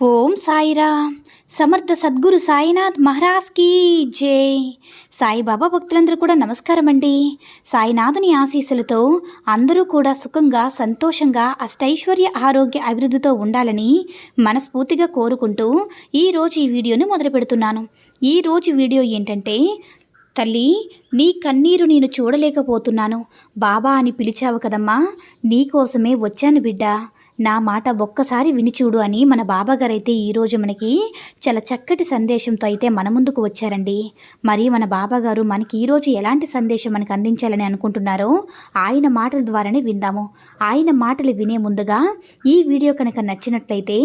ఓం సాయిరామ్. సమర్థ సద్గురు సాయినాథ్ మహారాజ్కి జై. సాయిబాబా భక్తులందరూ కూడా నమస్కారం అండి సాయినాథుని ఆశీస్సులతో అందరూ కూడా సుఖంగా సంతోషంగా అష్టైశ్వర్య ఆరోగ్య అభివృద్ధితో ఉండాలని మనస్ఫూర్తిగా కోరుకుంటూ ఈరోజు ఈ వీడియోని మొదలు పెడుతున్నాను. ఈరోజు వీడియో ఏంటంటే తల్లి నీ కన్నీరు నేను చూడలేకపోతున్నాను. బాబా అని పిలిచావు కదమ్మా నీకోసమే వచ్చాను బిడ్డ. నా మాట ఒక్కసారి వినిచూడు అని మన బాబాగారైతే అయితే ఈరోజు మనకి చాలా చక్కటి సందేశంతో అయితే మన ముందుకు వచ్చారండి. మరి మన బాబాగారు మనకి ఈరోజు ఎలాంటి సందేశం మనకు అందించాలని అనుకుంటున్నారో ఆయన మాటల ద్వారానే విందాము. ఆయన మాటలు వినే ముందుగా ఈ వీడియో కనుక నచ్చినట్లయితే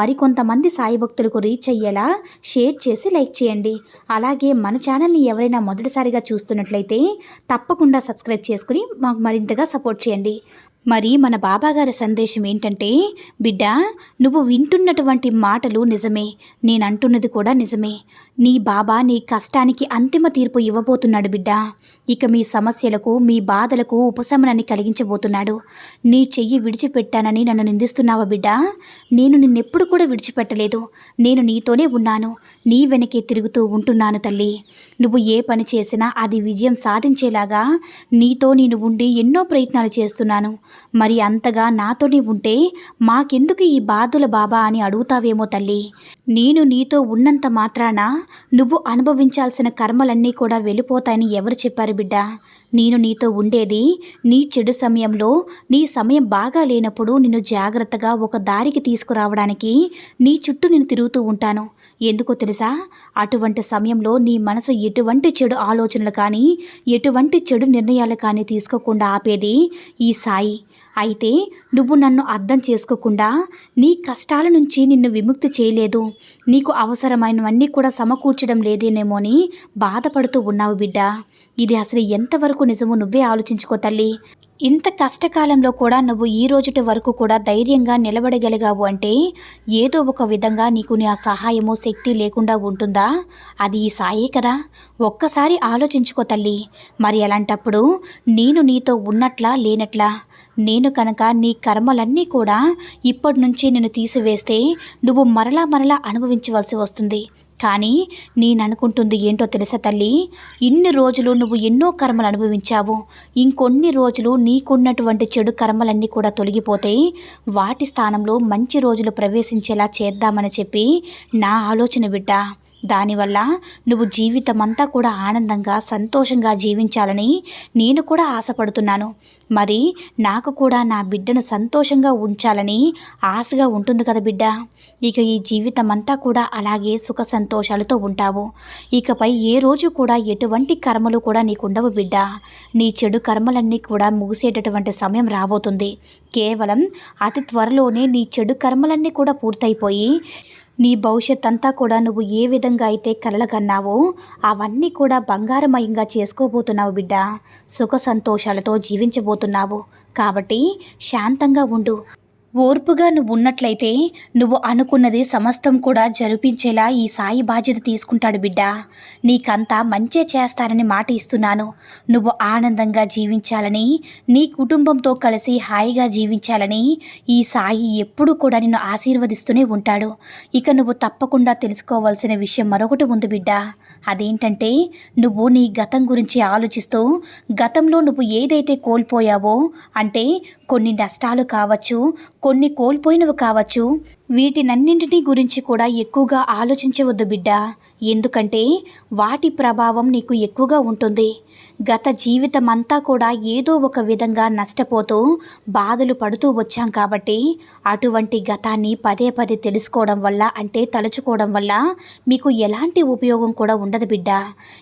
మరికొంతమంది సాయి భక్తులకు రీచ్ అయ్యేలా షేర్ చేసి లైక్ చేయండి. అలాగే మన ఛానల్ని ఎవరైనా మొదటిసారిగా చూస్తున్నట్లయితే తప్పకుండా సబ్స్క్రైబ్ చేసుకుని మాకు మరింతగా సపోర్ట్ చేయండి. మరి మన బాబాగారి సందేశం ఏంటంటే బిడ్డ నువ్వు వింటున్నటువంటి మాటలు నిజమే. నేనంటున్నది కూడా నిజమే. నీ బాబా నీ కష్టానికి అంతిమ తీర్పు ఇవ్వబోతున్నాడు బిడ్డ. ఇక మీ సమస్యలకు మీ బాధలకు ఉపశమనాన్ని కలిగించబోతున్నాడు. నీ చెయ్యి విడిచిపెట్టానని నన్ను నిందిస్తున్నావా బిడ్డ? నేను నిన్నెప్పుడు కూడా విడిచిపెట్టలేదు. నేను నీతోనే ఉన్నాను. నీ వెనకే తిరుగుతూ ఉంటున్నాను తల్లి. నువ్వు ఏ పని చేసినా అది విజయం సాధించేలాగా నీతో నేను ఉండి ఎన్నో ప్రయత్నాలు చేస్తున్నాను. మరి అంతగా నాతోనే ఉంటే మాకెందుకు ఈ బాధల బాబా అని అడుగుతావేమో తల్లి. నేను నీతో ఉన్నంత మాత్రాన నువ్వు అనుభవించాల్సిన కర్మలన్నీ కూడా వెళ్ళిపోతాయని ఎవరు చెప్పారు బిడ్డ. నేను నీతో ఉండేది నీ చెడు సమయంలో నీ సమయం బాగా లేనప్పుడు నిన్ను జాగ్రత్తగా ఒక దారికి తీసుకురావడానికి నీ చుట్టూ నేను తిరుగుతూ ఉంటాను. ఎందుకో తెలుసా? అటువంటి సమయంలో నీ మనసు ఎటువంటి చెడు ఆలోచనలు కానీ ఎటువంటి చెడు నిర్ణయాలు కానీ తీసుకోకుండా ఆపేది ఈ సాయి. అయితే నువ్వు నన్ను అర్థం చేసుకోకుండా నీ కష్టాల నుంచి నిన్ను విముక్తి చేయలేదు. నీకు అవసరమైనవన్నీ కూడా సమకూర్చడం లేదేనేమో అని బాధపడుతూ ఉన్నావు బిడ్డ. ఇది అసలు ఎంతవరకు నిజమో నువ్వే ఆలోచించుకో తల్లి. ఇంత కష్టకాలంలో కూడా నువ్వు ఈ రోజుటి వరకు కూడా ధైర్యంగా నిలబడగలిగావు అంటే ఏదో ఒక విధంగా నీకు నీ ఆ సహాయము శక్తి లేకుండా ఉంటుందా? అది ఈ సాయే కదా. ఒక్కసారి ఆలోచించుకో తల్లి. మరి అలాంటప్పుడు నేను నీతో ఉన్నట్లా లేనట్లా? నేను కనుక నీ కర్మలన్నీ కూడా ఇప్పటి నుంచి నేను తీసివేస్తే నువ్వు మరలా మరలా అనుభవించవలసి వస్తుంది. కానీ నేననుకుంటుంది ఏంటో తెలుసా తల్లి? ఇన్ని రోజులు నువ్వు ఎన్నో కర్మలు అనుభవించావు. ఇంకొన్ని రోజులు నీకున్నటువంటి చెడు కర్మలన్నీ కూడా తొలగిపోతాయి వాటి స్థానంలో మంచి రోజులు ప్రవేశించేలా చేద్దామని చెప్పి నా ఆలోచన బిడ్డ. దానివల్ల నువ్వు జీవితమంతా కూడా ఆనందంగా సంతోషంగా జీవించాలని నేను కూడా ఆశపడుతున్నాను. మరి నాకు కూడా నా బిడ్డను సంతోషంగా ఉంచాలని ఆశగా ఉంటుంది కదా బిడ్డ. ఇక ఈ జీవితం అంతా కూడా అలాగే సుఖ సంతోషాలతో ఉంటావు. ఇకపై ఏ రోజు కూడా ఎటువంటి కర్మలు కూడా నీకుండవు బిడ్డ. నీ చెడు కర్మలన్నీ కూడా ముగిసేటటువంటి సమయం రాబోతుంది. కేవలం అతి త్వరలోనే నీ చెడు కర్మలన్నీ కూడా పూర్తయిపోయి నీ భవిష్యత్ అంతా కూడా నువ్వు ఏ విధంగా అయితే కలలకన్నావో అవన్నీ కూడా బంగారమయంగా చేసుకోబోతున్నావు బిడ్డ. సుఖ సంతోషాలతో జీవించబోతున్నావు. కాబట్టి శాంతంగా ఉండు. ఓర్పుగా నువ్వు ఉన్నట్లయితే నువ్వు అనుకున్నది సమస్తం కూడా జరిపించేలా ఈ సాయి బాధ్యత తీసుకుంటాడు బిడ్డ. నీకంతా మంచే చేస్తానని మాట ఇస్తున్నాను. నువ్వు ఆనందంగా జీవించాలని నీ కుటుంబంతో కలిసి హాయిగా జీవించాలని ఈ సాయి ఎప్పుడూ కూడా నిన్ను ఆశీర్వదిస్తూనే ఉంటాడు. ఇక నువ్వు తప్పకుండా తెలుసుకోవాల్సిన విషయం మరొకటి ఉంది బిడ్డ. అదేంటంటే నువ్వు నీ గతం గురించి ఆలోచిస్తూ గతంలో నువ్వు ఏదైతే కోల్పోయావో అంటే కొన్ని నష్టాలు కావచ్చు కొన్ని కోల్పోయినవి కావచ్చు. వీటినన్నింటినీ గురించి కూడా ఎక్కువగా ఆలోచించవద్దు బిడ్డ. ఎందుకంటే వాటి ప్రభావం నీకు ఎక్కువగా ఉంటుంది. గత జీవితం అంతా కూడా ఏదో ఒక విధంగా నష్టపోతూ బాధలు పడుతూ వచ్చాం కాబట్టి అటువంటి గతాన్ని పదే పదే తెలుసుకోవడం వల్ల అంటే తలుచుకోవడం వల్ల మీకు ఎలాంటి ఉపయోగం కూడా ఉండదు బిడ్డ.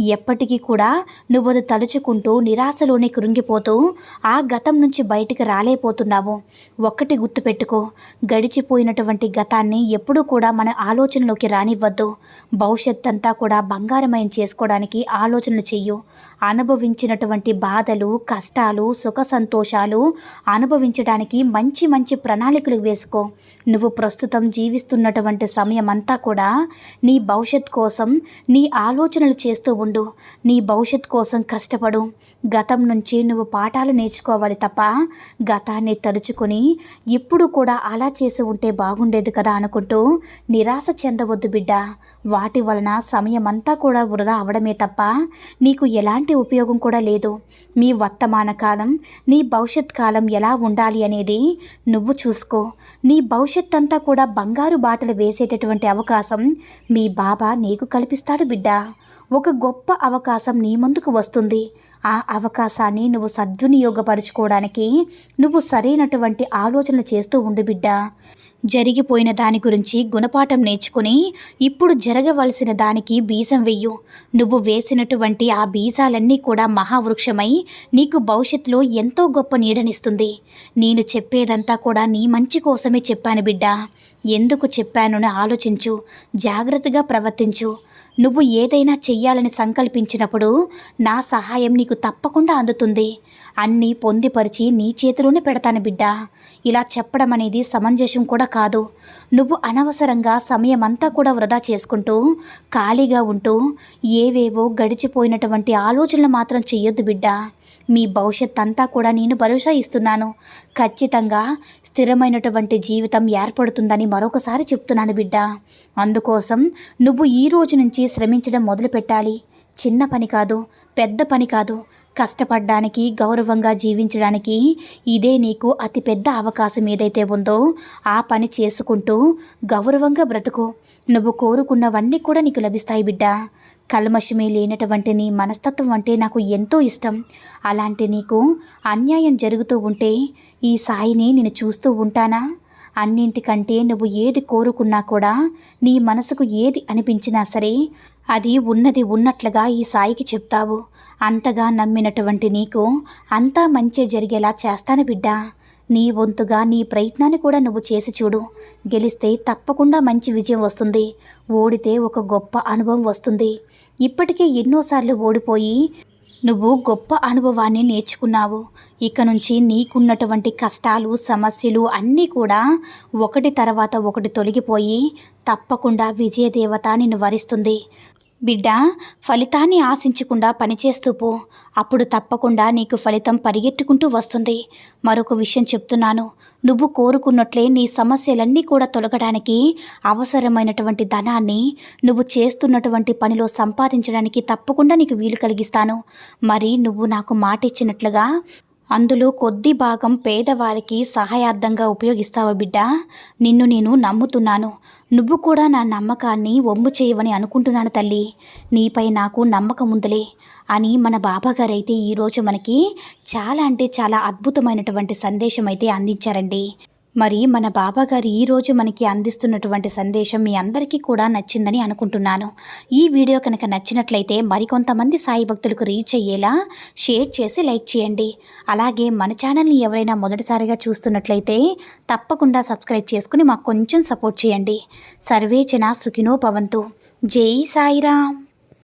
ఎప్పటికీ కూడా నువ్వు అది తలుచుకుంటూ నిరాశలోనే కృంగిపోతూ ఆ గతం నుంచి బయటికి రాలేపోతున్నావు ఒక్కటి గుర్తుపెట్టుకో గడిచిపోయినటువంటి గతాన్ని ఎప్పుడూ కూడా మన ఆలోచనలోకి రానివ్వద్దు. భవిష్యత్ అంతా కూడా బంగారమయం చేసుకోవడానికి ఆలోచనలు చెయ్యు. అనుభవించినటువంటి బాధలు కష్టాలు సుఖ సంతోషాలు అనుభవించడానికి మంచి మంచి ప్రణాళికలు వేసుకో. నువ్వు ప్రస్తుతం జీవిస్తున్నటువంటి సమయం అంతా కూడా నీ భవిష్యత్ కోసం నీ ఆలోచనలు చేస్తూ ఉండు. నీ భవిష్యత్ కోసం కష్టపడు. గతం నుంచి నువ్వు పాఠాలు నేర్చుకోవాలి తప్ప గతాన్ని తలుచుకొని ఎప్పుడు కూడా అలా చేసి ఉంటే బాగుండేది కదా అనుకుంటూ నిరాశ చెందవద్దు బిడ్డ. వాటి వలన సమయం అంతా కూడా వృధా అవడమే తప్ప నీకు ఎలాంటి ఉపయోగం కూడా లేదు. మీ వర్తమాన కాలం నీ భవిష్యత్ కాలం ఎలా ఉండాలి అనేది నువ్వు చూసుకో. నీ భవిష్యత్ అంతా కూడా బంగారు బాటలు వేసేటటువంటి అవకాశం మీ బాబా నీకు కల్పిస్తాడు బిడ్డ. ఒక గొప్ప అవకాశం నీ ముందుకు వస్తుంది. ఆ అవకాశాన్ని నువ్వు సద్వినియోగపరుచుకోవడానికి నువ్వు సరైనటువంటి ఆలోచనలు చేస్తూ ఉండు బిడ్డ. జరిగిపోయిన దాని గురించి గుణపాఠం నేర్చుకుని ఇప్పుడు జరగవలసిన దానికి బీజం వెయ్యు. నువ్వు వేసినటువంటి ఆ బీజాలన్నీ కూడా మహావృక్షమై నీకు భవిష్యత్తులో ఎంతో గొప్ప నీడనిస్తుంది. నేను చెప్పేదంతా కూడా నీ మంచి కోసమే చెప్పాను బిడ్డ. ఎందుకు చెప్పానని ఆలోచించు. జాగ్రత్తగా ప్రవర్తించు. నువ్వు ఏదైనా చెయ్యాలని సంకల్పించినప్పుడు నా సహాయం నీకు తప్పకుండా అందుతుంది. అన్నీ పొందిపరిచి నీ చేతిలోనే పెడతాను బిడ్డ. ఇలా చెప్పడం అనేది సమంజసం కూడా కాదు. నువ్వు అనవసరంగా సమయం అంతా కూడా వృధా చేసుకుంటూ ఖాళీగా ఉంటూ ఏవేవో గడిచిపోయినటువంటి ఆలోచనలు మాత్రం చెయ్యొద్దు బిడ్డ. మీ భవిష్యత్ అంతా కూడా నేను భరోసా ఇస్తున్నాను. ఖచ్చితంగా స్థిరమైనటువంటి జీవితం ఏర్పడుతుందని మరొకసారి చెప్తున్నాను బిడ్డ. అందుకోసం నువ్వు ఈ రోజు నుంచి శ్రమించడం మొదలు పెట్టాలి చిన్న పని కాదు పెద్ద పని కాదు. కష్టపడడానికి గౌరవంగా జీవించడానికి ఇదే నీకు అతిపెద్ద అవకాశం ఏదైతే ఉందో ఆ పని చేసుకుంటూ గౌరవంగా బ్రతుకు. నువ్వు కోరుకున్నవన్నీ కూడా నీకు లభిస్తాయి బిడ్డ. కల్మషమే లేనటువంటి నీ మనస్తత్వం అంటే నాకు ఎంతో ఇష్టం. అలాంటి నీకు అన్యాయం జరుగుతూ ఉంటే ఈ సాయిని నేను చూస్తూ ఉంటానా? అన్నింటికంటే నువ్వు ఏది కోరుకున్నా కూడా నీ మనసుకు ఏది అనిపించినా సరే అది ఉన్నది ఉన్నట్లుగా ఈ సాయికి చెప్తావు. అంతగా నమ్మినటువంటి నీకు అంతా మంచి జరిగేలా చేస్తాను బిడ్డా. నీ వంతుగా నీ ప్రయత్నాన్ని కూడా నువ్వు చేసి చూడు. గెలిస్తే తప్పకుండా మంచి విజయం వస్తుంది. ఓడితే ఒక గొప్ప అనుభవం వస్తుంది. ఇప్పటికే ఎన్నోసార్లు ఓడిపోయి నువ్వు గొప్ప అనుభవాన్ని నేర్చుకున్నావు. ఇక నుంచి నీకున్నటువంటి కష్టాలు సమస్యలు అన్నీ కూడా ఒకటి తర్వాత ఒకటి తొలగిపోయి తప్పకుండా విజయదేవత నిన్ను వరిస్తుంది. బిడ్డ ఫలితాన్ని ఆశించకుండా పనిచేస్తూ పో. అప్పుడు తప్పకుండా నీకు ఫలితం పరిగెట్టుకుంటూ వస్తుంది. మరొక విషయం చెప్తున్నాను. నువ్వు కోరుకున్నట్లే నీ సమస్యలన్నీ కూడా తొలగడానికి అవసరమైనటువంటి ధనాన్ని నువ్వు చేస్తున్నటువంటి పనిలో సంపాదించడానికి తప్పకుండా నీకు వీలు కలిగిస్తాను. మరి నువ్వు నాకు మాట ఇచ్చినట్లుగా అందులో కొద్ది భాగం పేదవారికి సహాయార్థంగా ఉపయోగిస్తావా బిడ్డ? నిన్ను నేను నమ్ముతున్నాను. నువ్వు కూడా నా నమ్మకాన్ని ఒమ్ము చేయవని అనుకుంటున్నాను తల్లి. నీపై నాకు నమ్మకం ఉందిలే అని మన బాబాగారైతే ఈరోజు మనకి చాలా అంటే చాలా అద్భుతమైనటువంటి సందేశం అయితే అందించారండి. మరి మన బాబాగారు ఈరోజు మనకి అందిస్తున్నటువంటి సందేశం మీ అందరికీ కూడా నచ్చిందని అనుకుంటున్నాను. ఈ వీడియో కనుక నచ్చినట్లయితే మరికొంతమంది సాయి భక్తులకు రీచ్ అయ్యేలా షేర్ చేసి లైక్ చేయండి. అలాగే మన ఛానల్ని ఎవరైనా మొదటిసారిగా చూస్తున్నట్లయితే తప్పకుండా సబ్స్క్రైబ్ చేసుకుని మాకు కొంచెం సపోర్ట్ చేయండి. సర్వేచన సుఖినో భవంతు. జై సాయిరామ్.